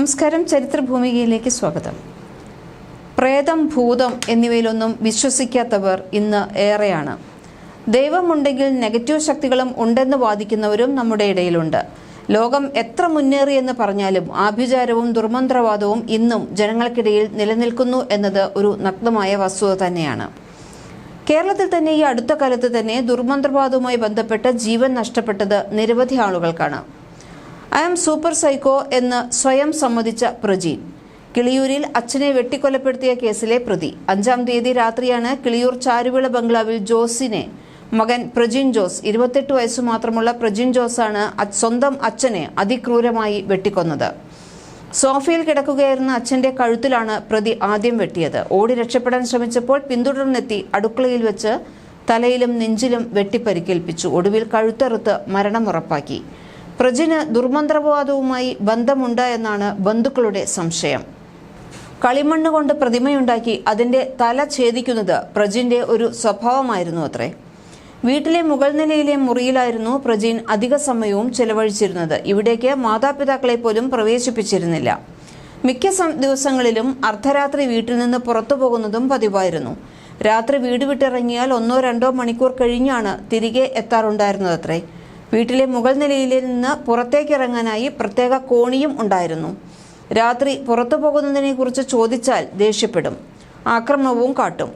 നമസ്കാരം ചരിത്ര ഭൂമികയിലേക്ക് സ്വാഗതം. പ്രേതം ഭൂതം എന്നിവയിലൊന്നും വിശ്വസിക്കാത്തവർ ഇന്ന് ഏറെയാണ്. ദൈവമുണ്ടെങ്കിൽ നെഗറ്റീവ് ശക്തികളും ഉണ്ടെന്ന് വാദിക്കുന്നവരും നമ്മുടെ ഇടയിലുണ്ട്. ലോകം എത്ര മുന്നേറിയെന്ന് പറഞ്ഞാലും ആഭിചാരവും ദുർമന്ത്രവാദവും ഇന്നും ജനങ്ങൾക്കിടയിൽ നിലനിൽക്കുന്നു എന്നത് ഒരു നഗ്നമായ വസ്തുത തന്നെയാണ്. കേരളത്തിൽ തന്നെ ഈ അടുത്ത കാലത്ത് തന്നെ ദുർമന്ത്രവാദവുമായി ബന്ധപ്പെട്ട് ജീവൻ നഷ്ടപ്പെട്ടത് നിരവധി ആളുകൾക്കാണ്. ഐ ആം സൂപ്പർ സൈക്കോ എന്ന് സ്വയം സമ്മതിച്ച പ്രജീൻ കിളിയൂരിൽ അച്ഛനെ വെട്ടിക്കൊലപ്പെടുത്തിയ കേസിലെ പ്രതി. അഞ്ചാം തീയതി രാത്രിയാണ് കിളിയൂർ ചാരുവിള ബംഗ്ലാവിൽ ജോസിനെ മകൻ പ്രജിൻ ജോസ് ഇരുപത്തെട്ട് വയസ്സ് മാത്രമുള്ള പ്രജിൻ ജോസാണ് സ്വന്തം അച്ഛനെ അതിക്രൂരമായി വെട്ടിക്കൊന്നത്. സോഫയിൽ കിടക്കുകയായിരുന്ന അച്ഛന്റെ കഴുത്തിലാണ് പ്രതി ആദ്യം വെട്ടിയത്. ഓടി രക്ഷപ്പെടാൻ ശ്രമിച്ചപ്പോൾ പിന്തുടർന്നെത്തി അടുക്കളയിൽ വെച്ച് തലയിലും നെഞ്ചിലും വെട്ടിപ്പരിക്കേൽപ്പിച്ചു. ഒടുവിൽ കഴുത്തറുത്ത് മരണം ഉറപ്പാക്കി. പ്രജിന് ദുർമന്ത്രവാദവുമായി ബന്ധമുണ്ട് എന്നാണ് ബന്ധുക്കളുടെ സംശയം. കളിമണ്ണ് കൊണ്ട് പ്രതിമയുണ്ടാക്കി അതിന്റെ തല ഛേദിക്കുന്നത് പ്രജിന്റെ ഒരു സ്വഭാവമായിരുന്നു അത്രേ. വീട്ടിലെ മുകൾ നിലയിലെ മുറിയിലായിരുന്നു പ്രജിൻ അധിക സമയവും ചെലവഴിച്ചിരുന്നത്. ഇവിടേക്ക് മാതാപിതാക്കളെ പോലും പ്രവേശിപ്പിച്ചിരുന്നില്ല. മിക്ക ദിവസങ്ങളിലും അർദ്ധരാത്രി വീട്ടിൽ നിന്ന് പുറത്തു പോകുന്നതും പതിവായിരുന്നു. രാത്രി വീട് വിട്ടിറങ്ങിയാൽ ഒന്നോ രണ്ടോ മണിക്കൂർ കഴിഞ്ഞാണ് തിരികെ എത്താറുണ്ടായിരുന്നതത്രേ വീട്ടിലെ മുകൾ നിലയിൽ നിന്ന് പുറത്തേക്കിറങ്ങാനായി പ്രത്യേക കോണിയും ഉണ്ടായിരുന്നു. രാത്രി പുറത്തു പോകുന്നതിനെ കുറിച്ച് ചോദിച്ചാൽ ദേഷ്യപ്പെടും. ആക്രമണവും കാട്ടും.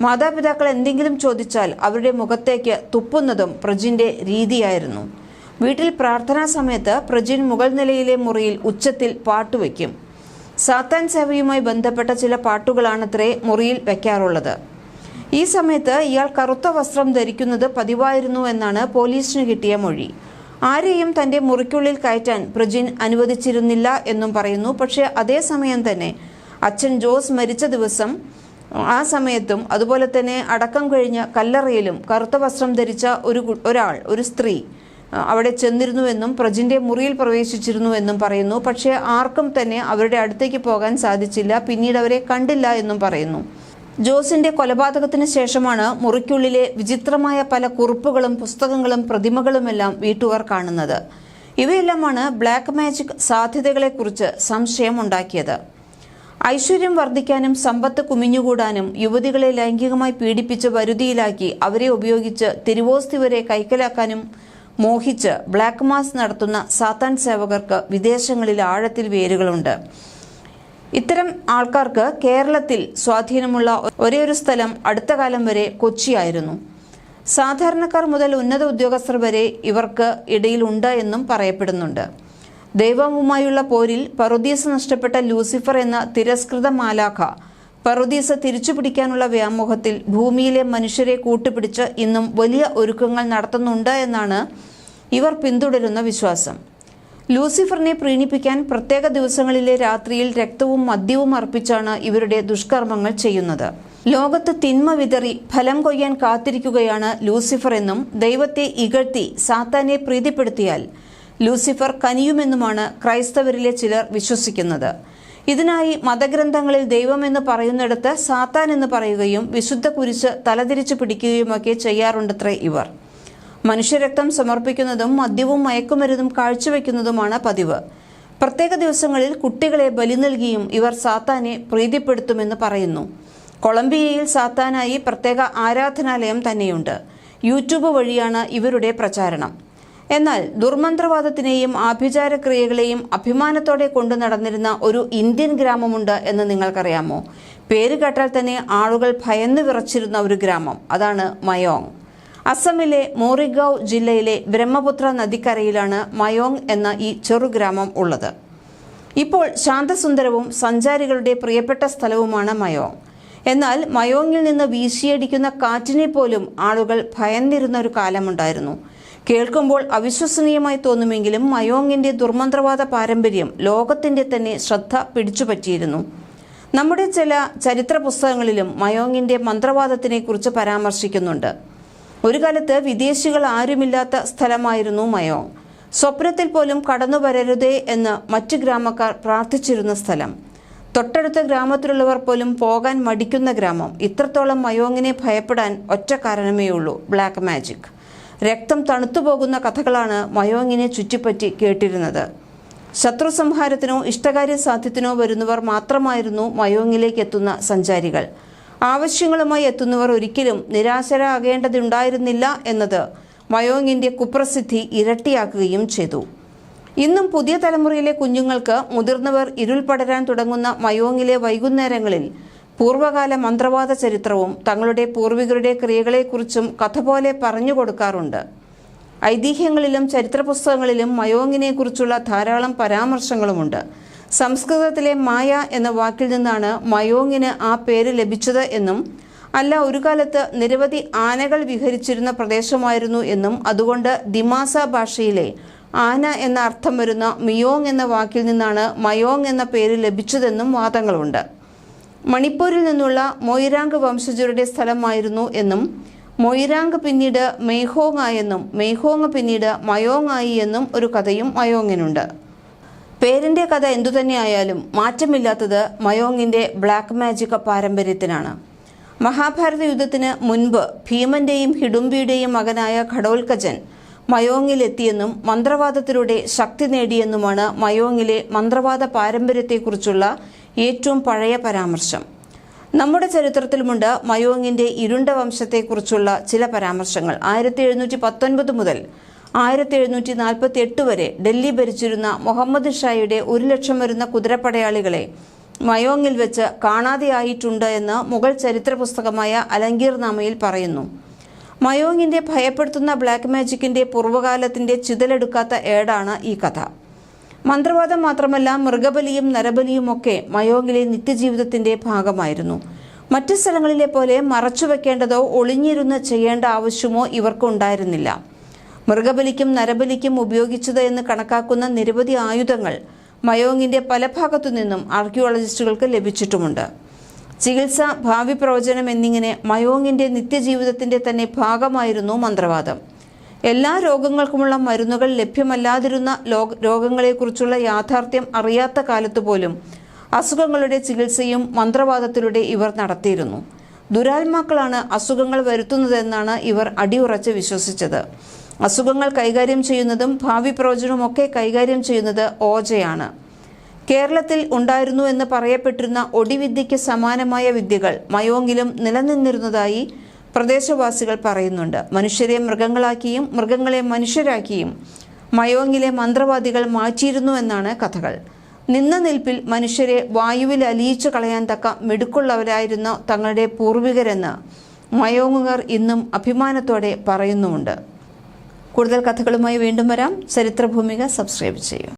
മാതാപിതാക്കൾ എന്തെങ്കിലും ചോദിച്ചാൽ അവരുടെ മുഖത്തേക്ക് തുപ്പുന്നതും പ്രജിന്റെ രീതിയായിരുന്നു. വീട്ടിൽ പ്രാർത്ഥനാ സമയത്ത് പ്രജിൻ മുകൾ നിലയിലെ മുറിയിൽ ഉച്ചത്തിൽ പാട്ടുവെക്കും സാത്താൻ സേവയുമായി ബന്ധപ്പെട്ട ചില പാട്ടുകളാണത്രേ മുറിയിൽ വെക്കാറുള്ളത് ഈ സമയത്ത് ഇയാൾ കറുത്ത വസ്ത്രം ധരിക്കുന്നത് പതിവായിരുന്നു എന്നാണ് പോലീസിന് കിട്ടിയ മൊഴി. ആരെയും തന്റെ മുറിക്കുള്ളിൽ കയറ്റാൻ പ്രജിൻ അനുവദിച്ചിരുന്നില്ല എന്നും പറയുന്നു. പക്ഷേ അതേസമയം തന്നെ അച്ഛൻ ജോസ് മരിച്ച ദിവസം ആ സമയത്തും അതുപോലെ തന്നെ അടക്കം കഴിഞ്ഞ കല്ലറയിലും കറുത്ത വസ്ത്രം ധരിച്ച ഒരു ഒരാൾ ഒരു സ്ത്രീ അവിടെ ചെന്നിരുന്നുവെന്നും പ്രജിന്റെ മുറിയിൽ പ്രവേശിച്ചിരുന്നുവെന്നും പറയുന്നു. പക്ഷേ ആർക്കും തന്നെ അവരുടെ അടുത്തേക്ക് പോകാൻ സാധിച്ചില്ല. പിന്നീട് അവരെ കണ്ടില്ല എന്നും പറയുന്നു. ജോസിന്റെ കൊലപാതകത്തിന് ശേഷമാണ് മുറിക്കുള്ളിലെ വിചിത്രമായ പല കുറിപ്പുകളും പുസ്തകങ്ങളും പ്രതിമകളുമെല്ലാം വീട്ടുകാർ കാണുന്നത്. ഇവയെല്ലാമാണ് ബ്ലാക്ക് മാജിക് സാധ്യതകളെക്കുറിച്ച് സംശയമുണ്ടാക്കിയത്. ഐശ്വര്യം വർദ്ധിക്കാനും സമ്പത്ത് കുമിഞ്ഞുകൂടാനും യുവതികളെ ലൈംഗികമായി പീഡിപ്പിച്ച് വരുതിയിലാക്കി അവരെ ഉപയോഗിച്ച് തിരുവോസ്തി വരെ കൈക്കലാക്കാനും മോഹിച്ച് ബ്ലാക്ക് മാസ് നടത്തുന്ന സാത്താൻ സേവകർക്ക് വിദേശങ്ങളിൽ ആഴത്തിൽ വേരുകളുണ്ട്. ഇത്തരം ആൾക്കാർക്ക് കേരളത്തിൽ സ്വാധീനമുള്ള ഒരേയൊരു ഒരു സ്ഥലം അടുത്ത കാലം വരെ കൊച്ചിയായിരുന്നു. സാധാരണക്കാർ മുതൽ ഉന്നത ഉദ്യോഗസ്ഥർ വരെ ഇവർക്ക് ഇടയിലുണ്ട് എന്നും പറയപ്പെടുന്നുണ്ട്. ദൈവവുമായുള്ള പോരിൽ പറുദീസ് നഷ്ടപ്പെട്ട ലൂസിഫർ എന്ന തിരസ്കൃത മാലാഖ പറുദീസ് തിരിച്ചുപിടിക്കാനുള്ള വ്യാമോഹത്തിൽ ഭൂമിയിലെ മനുഷ്യരെ കൂട്ടുപിടിച്ച് ഇന്നും വലിയ ഒരുക്കങ്ങൾ നടത്തുന്നുണ്ട് എന്നാണ് ഇവർ പിന്തുടരുന്ന വിശ്വാസം. ലൂസിഫറിനെ പ്രീണിപ്പിക്കാൻ പ്രത്യേക ദിവസങ്ങളിലെ രാത്രിയിൽ രക്തവും മദ്യവും അർപ്പിച്ചാണ് ഇവരുടെ ദുഷ്കർമ്മങ്ങൾ ചെയ്യുന്നത്. ലോകത്ത് തിന്മ വിതറി ഫലം കൊയ്യാൻ കാത്തിരിക്കുകയാണ് ലൂസിഫർ എന്നും ദൈവത്തെ ഇകഴ്ത്തി സാത്താനെ പ്രീതിപ്പെടുത്തിയാൽ ലൂസിഫർ കനിയുമെന്നുമാണ് ക്രൈസ്തവരിലെ ചിലർ വിശ്വസിക്കുന്നത്. ഇതിനായി മതഗ്രന്ഥങ്ങളിൽ ദൈവമെന്ന് പറയുന്നിടത്ത് സാത്താൻ എന്ന് പറയുകയും വിശുദ്ധ കുരിശ് തലതിരിച്ചു പിടിക്കുകയുമൊക്കെ ചെയ്യാറുണ്ടത്രേ ഇവർ. മനുഷ്യരക്തം സമർപ്പിക്കുന്നതും മദ്യവും മയക്കുമരുന്നും കാഴ്ചവെക്കുന്നതുമാണ് പതിവ്. പ്രത്യേക ദിവസങ്ങളിൽ കുട്ടികളെ ബലി നൽകിയും ഇവർ സാത്താനെ പ്രീതിപ്പെടുത്തുമെന്ന് പറയുന്നു. കൊളംബിയയിൽ സാത്താനായി പ്രത്യേക ആരാധനാലയം തന്നെയുണ്ട്. യൂട്യൂബ് വഴിയാണ് ഇവരുടെ പ്രചാരണം. എന്നാൽ ദുർമന്ത്രവാദത്തിനെയും ആഭിചാരക്രിയകളെയും അഭിമാനത്തോടെ കൊണ്ടു നടന്നിരുന്ന ഒരു ഇന്ത്യൻ ഗ്രാമമുണ്ട് എന്ന് നിങ്ങൾക്കറിയാമോ? പേര് കേട്ടാൽ തന്നെ ആളുകൾ ഭയന്നു വിറച്ചിരുന്ന ഒരു ഗ്രാമം. അതാണ് മയോങ്. അസമിലെ മോറിഗാവ് ജില്ലയിലെ ബ്രഹ്മപുത്ര നദിക്കരയിലാണ് മയോങ് എന്ന ഈ ചെറുഗ്രാമം ഉള്ളത്. ഇപ്പോൾ ശാന്തസുന്ദരവും സഞ്ചാരികളുടെ പ്രിയപ്പെട്ട സ്ഥലവുമാണ് മയോങ്. എന്നാൽ മയോങ്ങിൽ നിന്ന് വീശിയടിക്കുന്ന കാറ്റിനെ പോലും ആളുകൾ ഭയന്നിരുന്ന ഒരു കാലമുണ്ടായിരുന്നു. കേൾക്കുമ്പോൾ അവിശ്വസനീയമായി തോന്നുമെങ്കിലും മയോങ്ങിന്റെ ദുർമന്ത്രവാദ പാരമ്പര്യം ലോകത്തിന്റെ തന്നെ ശ്രദ്ധ പിടിച്ചുപറ്റിയിരുന്നു. നമ്മുടെ ചില ചരിത്ര പുസ്തകങ്ങളിലും മയോങ്ങിന്റെ മന്ത്രവാദത്തിനെ കുറിച്ച് പരാമർശിക്കുന്നുണ്ട്. ഒരു കാലത്ത് വിദേശികൾ ആരുമില്ലാത്ത സ്ഥലമായിരുന്നു മയോ. സ്വപ്നത്തിൽ പോലും കടന്നു വരരുതേ എന്ന് മറ്റ് ഗ്രാമക്കാർ പ്രാർത്ഥിച്ചിരുന്ന സ്ഥലം. തൊട്ടടുത്ത ഗ്രാമത്തിലുള്ളവർ പോലും പോകാൻ മടിക്കുന്ന ഗ്രാമം. ഇത്രത്തോളം മയോങ്ങിനെ ഭയപ്പെടാൻ ഒറ്റ കാരണമേയുള്ളൂ. Black magic. രക്തം തണുത്തുപോകുന്ന കഥകളാണ് മയോങ്ങിനെ ചുറ്റിപ്പറ്റി കേട്ടിരുന്നത്. ശത്രു സംഹാരത്തിനോ ഇഷ്ടകാര്യ സാധ്യത്തിനോ വരുന്നവർ മാത്രമായിരുന്നു മയോങ്ങിലേക്ക് എത്തുന്ന സഞ്ചാരികൾ. ആവശ്യങ്ങളുമായി എത്തുന്നവർ ഒരിക്കലും നിരാശരാകേണ്ടതുണ്ടായിരുന്നില്ല എന്നത് മയോങ്ങിന്റെ കുപ്രസിദ്ധി ഇരട്ടിയാക്കുകയും ചെയ്തു. ഇന്നും പുതിയ തലമുറയിലെ കുഞ്ഞുങ്ങൾക്ക് മുതിർന്നവർ ഇരുൾ പടരാൻ തുടങ്ങുന്ന മയോങ്ങിലെ വൈകുന്നേരങ്ങളിൽ പൂർവകാല മന്ത്രവാദ ചരിത്രവും തങ്ങളുടെ പൂർവികരുടെ ക്രിയകളെക്കുറിച്ചും കഥ പോലെ പറഞ്ഞു കൊടുക്കാറുണ്ട്. ഐതിഹ്യങ്ങളിലും ചരിത്ര പുസ്തകങ്ങളിലും മയോങ്ങിനെക്കുറിച്ചുള്ള ധാരാളം പരാമർശങ്ങളുമുണ്ട്. സംസ്കൃതത്തിലെ മായ എന്ന വാക്കിൽ നിന്നാണ് മയോങ്ങിന് ആ പേര് ലഭിച്ചത് എന്നും അല്ല ഒരു കാലത്ത് നിരവധി ആനകൾ വിഹരിച്ചിരുന്ന പ്രദേശമായിരുന്നു എന്നും അതുകൊണ്ട് ദിമാസ ഭാഷയിലെ ആന എന്ന അർത്ഥം വരുന്ന മിയോങ് എന്ന വാക്കിൽ നിന്നാണ് മയോങ് എന്ന പേര് ലഭിച്ചതെന്നും വാദങ്ങളുണ്ട്. മണിപ്പൂരിൽ നിന്നുള്ള മൊയ്രാങ് വംശജരുടെ സ്ഥലമായിരുന്നു എന്നും മൊയ്രാങ് പിന്നീട് മെയ്ഹോങ് ആയെന്നും മെയ്ഹോങ് പിന്നീട് മയോങ് ആയി എന്നും ഒരു കഥയും മയോങ്ങിനുണ്ട്. പേരിന്റെ കഥ എന്തുതന്നെയായാലും മാറ്റമില്ലാത്തത് മയോങ്ങിന്റെ ബ്ലാക്ക് മാജിക് പാരമ്പര്യത്തിനാണ്. മഹാഭാരത യുദ്ധത്തിന് മുൻപ് ഭീമന്റെയും ഹിഡുംബിയുടെയും മകനായ ഘടോൽക്കജൻ മയോങ്ങിലെത്തിയെന്നും മന്ത്രവാദത്തിലൂടെ ശക്തി നേടിയെന്നുമാണ് മയോങ്ങിലെ മന്ത്രവാദ പാരമ്പര്യത്തെക്കുറിച്ചുള്ള ഏറ്റവും പഴയ പരാമർശം. നമ്മുടെ ചരിത്രത്തിലുമുണ്ട് മയോങ്ങിന്റെ ഇരുണ്ട വംശത്തെക്കുറിച്ചുള്ള ചില പരാമർശങ്ങൾ. ആയിരത്തി എഴുന്നൂറ്റി പത്തൊൻപത് മുതൽ ആയിരത്തി എഴുന്നൂറ്റി നാൽപ്പത്തി എട്ട് വരെ ഡൽഹി ഭരിച്ചിരുന്ന മുഹമ്മദ് ഷായുടെ ഒരു ലക്ഷം വരുന്ന കുതിരപ്പടയാളികളെ മയോങ്ങിൽ വെച്ച് കാണാതെയായിട്ടുണ്ട് എന്ന് മുഗൾ ചരിത്ര പുസ്തകമായ അലങ്കീർനാമയിൽ പറയുന്നു. മയോങ്ങിന്റെ ഭയപ്പെടുത്തുന്ന ബ്ലാക്ക് മാജിക്കിന്റെ പൂർവകാലത്തിന്റെ ചിതലെടുക്കാത്ത ഏടാണ് ഈ കഥ. മന്ത്രവാദം മാത്രമല്ല മൃഗബലിയും നരബലിയുമൊക്കെ മയോങ്ങിലെ നിത്യജീവിതത്തിന്റെ ഭാഗമായിരുന്നു. മറ്റു സ്ഥലങ്ങളിലെ പോലെ മറച്ചുവെക്കേണ്ടതോ ഒളിഞ്ഞിരുന്ന് ചെയ്യേണ്ട ആവശ്യമോ ഇവർക്ക് ഉണ്ടായിരുന്നില്ല മൃഗബലിക്കും നരബലിക്കും ഉപയോഗിച്ചത് എന്ന് കണക്കാക്കുന്ന നിരവധി ആയുധങ്ങൾ മയോങ്ങിന്റെ പല ഭാഗത്തു നിന്നും ആർക്കിയോളജിസ്റ്റുകൾക്ക് ലഭിച്ചിട്ടുമുണ്ട്. ചികിത്സ ഭാവി പ്രവചനം എന്നിങ്ങനെ മയോങ്ങിന്റെ നിത്യജീവിതത്തിന്റെ തന്നെ ഭാഗമായിരുന്നു മന്ത്രവാദം. എല്ലാ രോഗങ്ങൾക്കുമുള്ള മരുന്നുകൾ ലഭ്യമല്ലാതിരുന്ന രോഗങ്ങളെക്കുറിച്ചുള്ള യാഥാർത്ഥ്യം അറിയാത്ത കാലത്തുപോലും അസുഖങ്ങളുടെ ചികിത്സയും മന്ത്രവാദത്തിലൂടെ ഇവർ നടത്തിയിരുന്നു. ദുരാത്മാക്കളാണ് അസുഖങ്ങൾ വരുത്തുന്നതെന്നാണ് ഇവർ അടിയുറച്ച് വിശ്വസിച്ചത്. അസുഖങ്ങൾ കൈകാര്യം ചെയ്യുന്നതും ഭാവി പ്രവചനവുമൊക്കെ കൈകാര്യം ചെയ്യുന്നത് ഓജയാണ്. കേരളത്തിൽ ഉണ്ടായിരുന്നു എന്ന് പറയപ്പെട്ടിരുന്ന ഒടിവിദ്യയ്ക്ക് സമാനമായ വിദ്യകൾ മയോങ്ങിലും നിലനിന്നിരുന്നതായി പ്രദേശവാസികൾ പറയുന്നുണ്ട്. മനുഷ്യരെ മൃഗങ്ങളാക്കിയും മൃഗങ്ങളെ മനുഷ്യരാക്കിയും മയോങ്ങിലെ മന്ത്രവാദികൾ മാറ്റിയിരുന്നു എന്നാണ് കഥകൾ. നിന്ന നിൽപ്പിൽ മനുഷ്യരെ വായുവിൽ അലിയിച്ചു കളയാൻ തക്ക മിടുക്കുള്ളവരായിരുന്ന തങ്ങളുടെ പൂർവികരെന്ന് മയോങ്ങുകാർ ഇന്നും അഭിമാനത്തോടെ പറയുന്നുമുണ്ട്. കൂടുതൽ കഥകളുമായി വീണ്ടും വരാം. ചരിത്രഭൂമിക സബ്സ്ക്രൈബ് ചെയ്യൂ.